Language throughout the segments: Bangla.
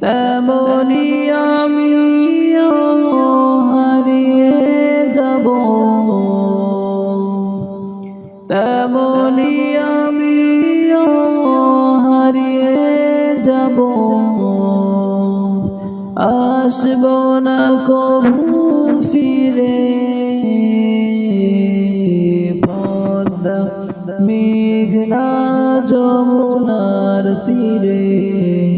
তেমনি আমি হারিয়ে যাব। তেমনি আমি হারিয়ে যাব। আসব না কবু ফিরে। পদ্মা মেঘনা যমুনার তীরে।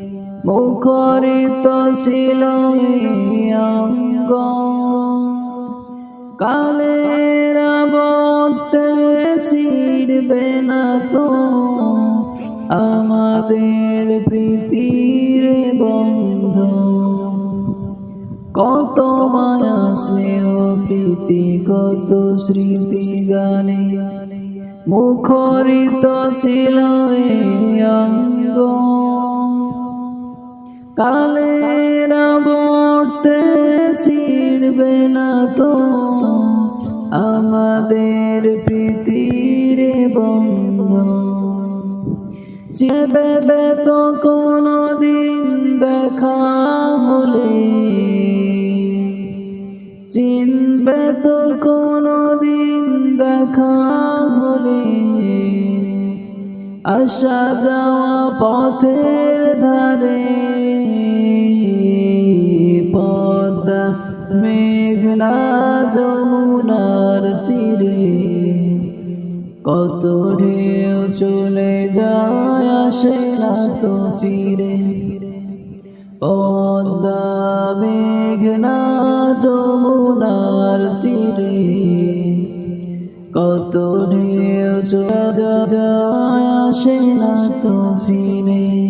মুখরিত ছিল কালের বটে ছিড়বে না তো আমাদের প্রীতির বন্ধ। কত মায়া, স্নেহ, প্রীতি, কত স্মৃতি গানে মুখরিত ছিল অঙ্গ কালের বর্তে ছিড়বে না তো। আমাদের প্রীতির বন্ধ চেবে তো কোনো দিন দেখা হলে, চিনবে তো কোনো দিন দেখা আসা যাওয়া পথের ধারে, পদ্মা মেঘনা যমুনার তীরে। কত ঢেউ চলে যায়, আসে না তো ফিরে। পদ্মা মেঘনা আসে না তো ফিরে।